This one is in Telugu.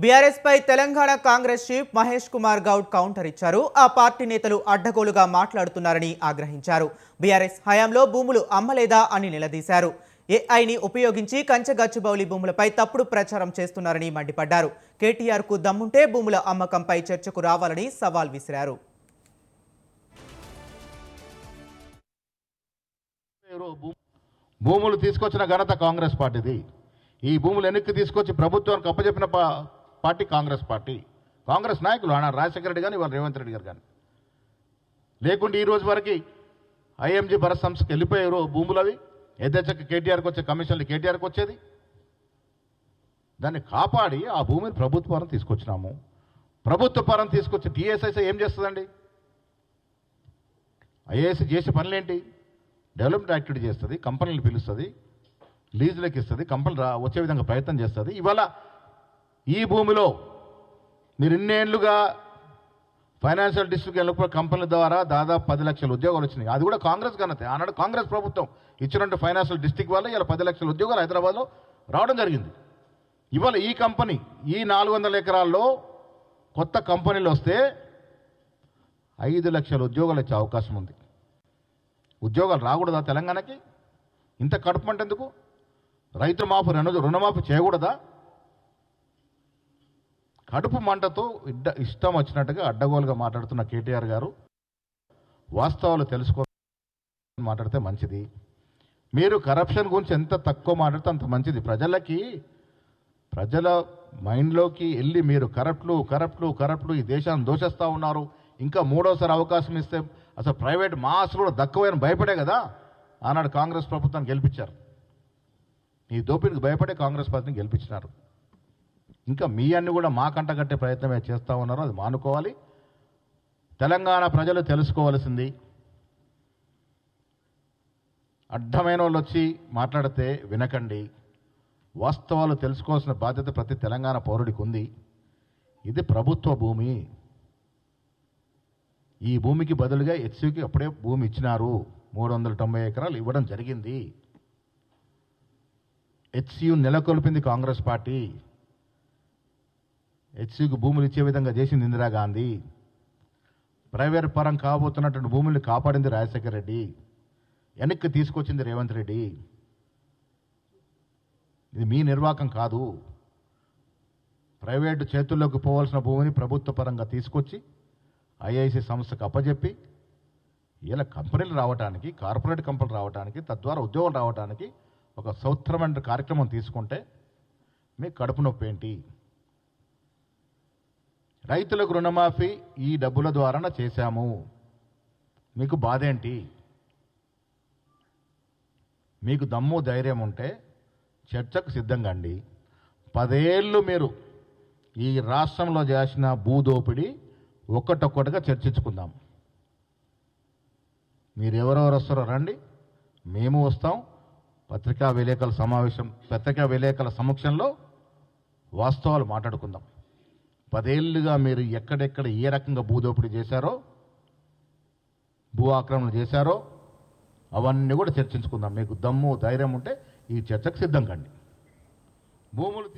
బీఆర్ఎస్ పై తెలంగాణ కాంగ్రెస్ చీఫ్ మహేష్ కుమార్ గౌడ్ కౌంటర్ ఇచ్చారు. ఆ పార్టీ నేతలు అడ్డగోలుగా మాట్లాడుతున్నారని ఆగ్రహించారు. బీఆర్ఎస్ హయాంలో భూములు అమ్మలేదా అని నిలదీశారు. ఏఐని ఉపయోగించి కంచగచ్చుబౌలి భూములపై తప్పుడు ప్రచారం చేస్తున్నారని మండిపడ్డారు. కేటీఆర్కు దమ్ముంటే భూముల అమ్మకంపై చర్చకు రావాలని సవాల్ విసిరారు. భూములు తీసుకొచ్చిన ఘనత కాంగ్రెస్ పార్టీది. ఈ భూములు వెనక్కి తీసుకొచ్చి ప్రభుత్వానికి అప్పచెప్పిన పార్టీ కాంగ్రెస్ పార్టీ. కాంగ్రెస్ నాయకులు ఆనా రాజశేఖర రెడ్డి కానీ ఇవాళ రేవంత్ రెడ్డి గారు కానీ లేకుంటే ఈ రోజు వరకు ఐఎంజీ భరత్ సంస్థకి వెళ్ళిపోయారు భూములు అవి. యథేచ్ఛకి కేటీఆర్కి వచ్చే కమిషన్లు కేటీఆర్కి వచ్చేది. దాన్ని కాపాడి ఆ భూమిని ప్రభుత్వ పరం తీసుకొచ్చినాము. ప్రభుత్వ పరం తీసుకొచ్చి టీఎస్ఐసీ ఏం చేస్తుందండి? ఐఏఎస్ చేసే పనులేంటి? డెవలప్మెంట్ యాక్టివిటీ చేస్తుంది కంపెనీలు పిలుస్తుంది లీజులకు ఇస్తుంది కంపెనీలు రా వచ్చే విధంగా ప్రయత్నం చేస్తుంది. ఇవాళ ఈ భూమిలో మీరు ఇన్నేళ్ళుగా ఫైనాన్షియల్ డిస్ట్రిక్ట్ వెళ్ళిన కంపెనీల ద్వారా దాదాపు పది లక్షల ఉద్యోగాలు వచ్చినాయి. అది కూడా కాంగ్రెస్ ఘనతే. ఆనాడు కాంగ్రెస్ ప్రభుత్వం ఇచ్చినట్టు ఫైనాన్షియల్ డిస్ట్రిక్ట్ వల్ల ఇలా పది లక్షల ఉద్యోగాలు హైదరాబాద్లో రావడం జరిగింది. ఇవాళ ఈ కంపెనీ ఈ నాలుగు వందల ఎకరాల్లో కొత్త కంపెనీలు వస్తే ఐదు లక్షల ఉద్యోగాలు వచ్చే అవకాశం ఉంది. ఉద్యోగాలు రాకూడదా తెలంగాణకి? ఇంత కడుపు ఎందుకు రైతు మాఫీ రుణ రుణమాఫీ చేయకూడదా? కడుపు మంటతో ఇడ్డ ఇష్టం వచ్చినట్టుగా అడ్డగోలుగా మాట్లాడుతున్న కేటీఆర్ గారు వాస్తవాలు తెలుసుకో మాట్లాడితే మంచిది. మీరు కరప్షన్ గురించి ఎంత తక్కువ మాట్లాడితే అంత మంచిది. ప్రజలకి ప్రజల మైండ్లోకి వెళ్ళి మీరు కరప్ట్లు కరప్ట్లు కరప్ట్లు ఈ దేశాన్ని దోషిస్తూ ఉన్నారు. ఇంకా మూడోసారి అవకాశం ఇస్తే అసలు ప్రైవేట్ మాస్ కూడా దక్కువైన భయపడే కదా? ఆనాడు కాంగ్రెస్ ప్రభుత్వాన్ని గెలిపించారు. ఈ దోపిడికి భయపడే కాంగ్రెస్ పార్టీని గెలిపించినారు. ఇంకా మీ అన్ని కూడా మా కంట కట్టే ప్రయత్నమే చేస్తూ ఉన్నారు అది మానుకోవాలి. తెలంగాణ ప్రజలు తెలుసుకోవాల్సింది. అడ్డమైన వాళ్ళు వచ్చి మాట్లాడితే వినకండి. వాస్తవాలు తెలుసుకోవాల్సిన బాధ్యత ప్రతి తెలంగాణ పౌరుడికి ఉంది. ఇది ప్రభుత్వ భూమి. ఈ భూమికి బదులుగా హెచ్సికి అప్పుడే భూమి ఇచ్చినారు. మూడు వందల తొంభై ఎకరాలు ఇవ్వడం జరిగింది. హెచ్సియు నెలకొల్పింది కాంగ్రెస్ పార్టీ. హెచ్సికి భూములు ఇచ్చే విధంగా చేసింది ఇందిరాగాంధీ ప్రైవేట్ పరం కాబోతున్నటువంటి భూముల్ని కాపాడింది రాజశేఖర రెడ్డి. వెనక్కి తీసుకొచ్చింది రేవంత్ రెడ్డి. ఇది మీ నిర్వాకం కాదు. ప్రైవేటు చేతుల్లోకి పోవాల్సిన భూమిని ప్రభుత్వ పరంగా తీసుకొచ్చి ఐఐసి సంస్థకు అప్పజెప్పి ఇలా కంపెనీలు రావడానికి కార్పొరేట్ కంపెనీలు రావడానికి తద్వారా ఉద్యోగాలు రావడానికి ఒక సౌత్రమైన కార్యక్రమం తీసుకుంటే మీ కడుపు నొప్పి ఏంటి రైతులకు రుణమాఫీ ఈ డబ్బుల ద్వారా చేశాము. మీకు బాధ ఏంటి మీకు దమ్ము ధైర్యం ఉంటే చర్చకు సిద్ధంగా అండి పదేళ్ళు మీరు ఈ రాష్ట్రంలో చేసిన భూదోపిడి ఒక్కటొక్కటిగా చర్చించుకుందాం. మీరు ఎవరెవరు వస్తారో రండి. మేము వస్తాం. పత్రికా విలేకరుల సమావేశం పత్రికా విలేకరుల సమక్షంలో వాస్తవాలు మాట్లాడుకుందాం. పదేళ్ళుగా మీరు ఎక్కడెక్కడ ఏ రకంగా భూదోపిడీ చేశారో భూ ఆక్రమణ చేశారో అవన్నీ కూడా చర్చించుకుందాం. మీకు దమ్ము ధైర్యం ఉంటే ఈ చర్చకు సిద్ధం కండి. భూములు